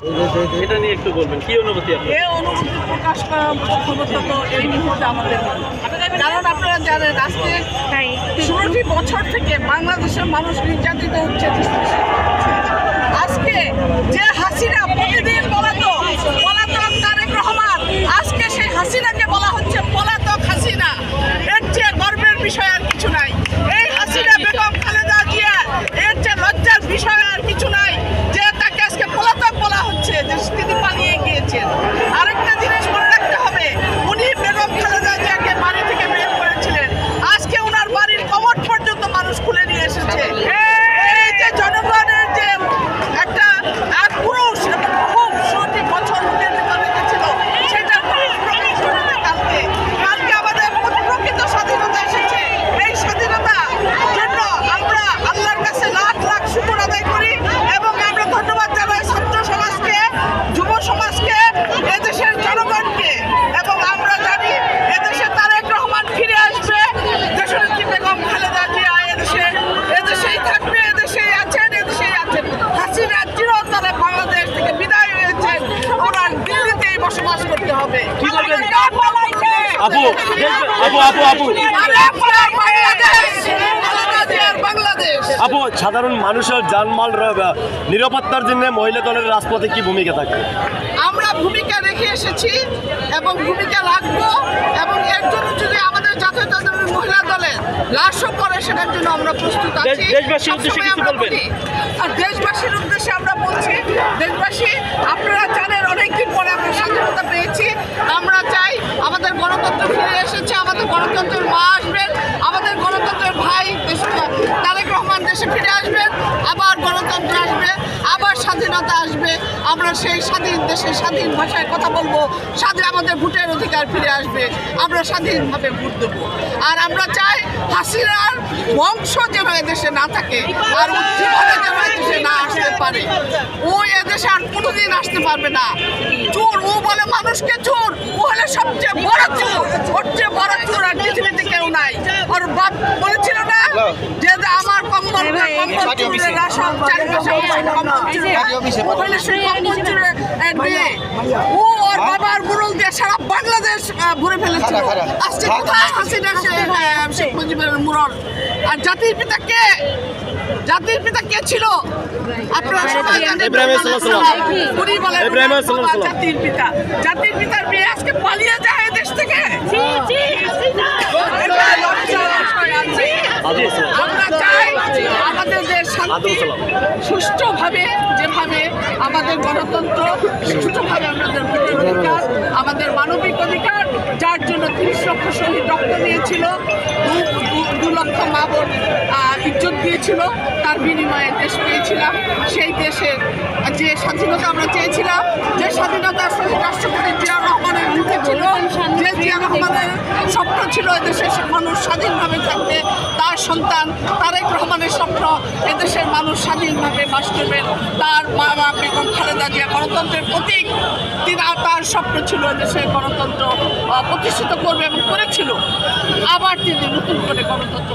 এটা নিয়ে একটু বলবেন কি অনুভূতি আপনার? এই অনুভূতি প্রকাশ করা ক্ষমতা তো এই মুহূর্তে আমাদের। কারণ আপনারা জানেন আজকে ষোলোটি বছর থেকে বাংলাদেশের মানুষ নির্যাতিত হচ্ছে। আজকে যে হাসিনা প্রতিদিন পলাতক পলাতক তারেক রহমান আজকে সেই হাসিনাকে বলা হচ্ছে পলাতক হাসিনা এর চেয়ে গর্বের বিষয় আর কিছু নাই এই হাসিনা বেগম খালেদা জিয়া এর চেয়ে লজ্জার বিষয় আর কিছু নাই যে তাকে আজকে পলাতক বলা হচ্ছে যে তিনি পালিয়ে গিয়েছেন আরেকটা জিনিস মনে রাখতে হবে উনি বেগম খালেদা জিয়াকে বাড়ি থেকে বের করেছিলেন আজকে ওনার বাড়ির কমর পর্যন্ত মানুষ খুলে নিয়ে এসেছে এই যে জনগণের যে একটা আক্রোশ এবং খুব ষোলোটি বছর মুখের ভিতরে রেখেছিল সেটা প্রকাশ করেছে কালকে কালকে আমাদের প্রকৃত স্বাধীনতা এসেছে এই স্বাধীনতার জন্য আমরা আল্লাহর কাছে লাখ লাখ শুকর আদায় করি এবং আমরা ধন্যবাদ জানাই ছাত্র সমাজকে যুব সমাজকে এদেশের জনগণকে এবং আমরা জানি এদেশে তারেক রহমান ফিরে আসবে দেশনেত্রী বেগম খালেদা জিয়া এদেশে এদেশেই থাকবে এদেশেই আছেন এদেশেই আছেন হাসিনা চিরতরে বাংলাদেশ থেকে বিদায় হয়েছে ওনার দিল্লিতেই বসবাস করতে হবে কি বলবেন? আপু আপু, আপু, আপু, আপু। সাধারণ মানুষের জানমাল নিরাপত্তার জন্য মহিলা দলের রাজপথে কি ভূমিকা থাকে আমরা ভূমিকা রেখে এসেছি এবং ভূমিকা রাখব এবং এর জন্য যদি আমাদের জাতীয়তাবাদী মহিলা দলের লাশও পড়ে সেটার জন্য আমরা প্রস্তুত আছি দেশ- দেশবাসীর উদ্দেশ্যে কিছু বলবেন? বলি। আর দেশবাসীর উদ্দেশ্যে আমরা বলছি দেশবাসী আপনারা জানেন অনেকদিন পরে আমরা স্বাধীনতা পেয়েছি আমরা চাই আমাদের গণতন্ত্র ফিরে এসেছে, আমাদের গণতন্ত্রের মা আসবেন, আমাদের গণতন্ত্রের ভাই তারেক রহমান দেশে ফিরে আসবেন আবার গণতন্ত্র আসবে, আবার স্বাধীনতা আসবে। আমরা সেই স্বাধীন দেশে স্বাধীন ভাষায় কথা বলব, স্বাধীন আমাদের ভোটের অধিকার ফিরে আসবে, আমরা স্বাধীনভাবে ভোট দেবো। আর আমরা চাই হাসিনার বংশ যেন এদেশে না থাকে, আর উজ্জীবনে যেন এদেশে না আসতে পারে। ও এদেশে আর কোনোদিন আসতে পারবে না। চোর, ও বলে মানুষকে চোর, ও হলে সবচেয়ে বড় চোর। ওর চেয়ে বড় চোর আর পৃথিবীতে কেউ নাই। ওর বাপ বলেছিল না যে যে আমার কম্বল সব ও হলে সেই কম্বল চুরে দিয়ে ও ওর বাবার মুরল দিয়ে সারা বাংলাদেশ ঘুরে ফেলেছিল। আজকে কোথায়? হাসিনা সে আহ, শেখ মুজিবের মুরল। আর জাতির পিতা কে? জাতির পিতা কে ছিল? আপনারা সবাই জানেন ইব্রাহিম সাল্লাল্লাহু আলাইহি বলেন ইব্রাহিম ওনার সাল্লাল্লাহু বাবা আলাইহি জাতির পিতা। জাতির পিতার মেয়ে আজকে পালিয়ে যায় এদেশ থেকে এটা লজ্জার বিষয় আছে। আমরা চাই আমাদের দেশ শান্তি সুষ্ঠুভাবে যেভাবে আমাদের গণতন্ত্র সুষ্ঠুভাবে আমাদের অধিকার আমাদের মানবিক অধিকার যার জন্য তিরিশ লক্ষ শহীদ রক্ত দু- দু লক্ষ মা বোন ইজ্জত দিয়েছিল তার বিনিময়ে দেশ পেয়েছিলাম। সেই দেশের যে স্বাধীনতা আমরা চেয়েছিলাম যে স্বাধীনতা শহীদ রাষ্ট্রপতি জিয়া রহমানের মুখে ছিল যে জিয়া রহমানের স্বপ্ন ছিল এদেশের মানুষ স্বাধীনভাবে থাকবে তার সন্তান, তারেক রহমানের স্বপ্ন, এদেশের মানুষ স্বাধীনভাবে বাস করবেন তার মা মা বেগম খালেদা জিয়া গণতন্ত্রের প্রতীক। তিনি তার স্বপ্ন ছিল এদেশের গণতন্ত্র প্রতিষ্ঠিত করবে এবং করেছিল। আবার তিনি নতুন করে গণতন্ত্র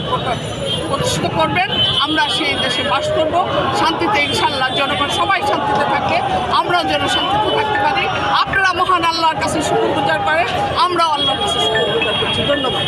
প্রতিষ্ঠিত করবেন। আমরা সেই দেশে বাস করব। শান্তিতে ইনশাল্লাহ জনগণ সবাই শান্তিতে থাকে। আমরাও যেন শান্তিতে থাকতে পারি। আপনারা মহান আল্লাহর কাছে শুকুর গুজার করেন। আমরাও আল্লাহর কাছে শুকুর গুজার করছি। ধন্যবাদ।